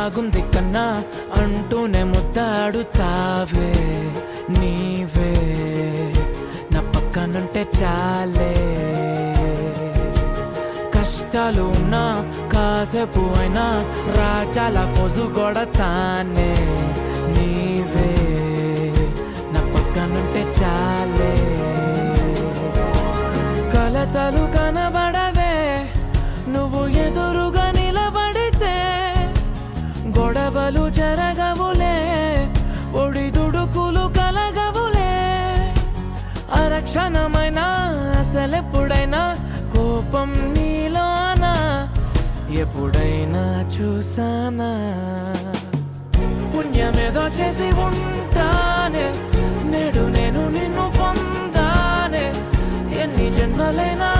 బాగుంది కన్నా అంటూనే ముద్దాడుతావే నీవే. నా పక్కనుంటే చాలే. కష్టాలు ఉన్నా కాసేపు అయినా రాజాల ఫోజు కొడతానే నీవే. నా పక్కనుంటే చాలే. కలతలు అరక్షణమైనా అసలెప్పుడైనా కోపం నీలోనా? ఎప్పుడైనా చూసానా? పుణ్యమేదో చేసి ఉంటానే నేడు నేను నిన్ను పొందానే ఎన్ని జన్మలైనా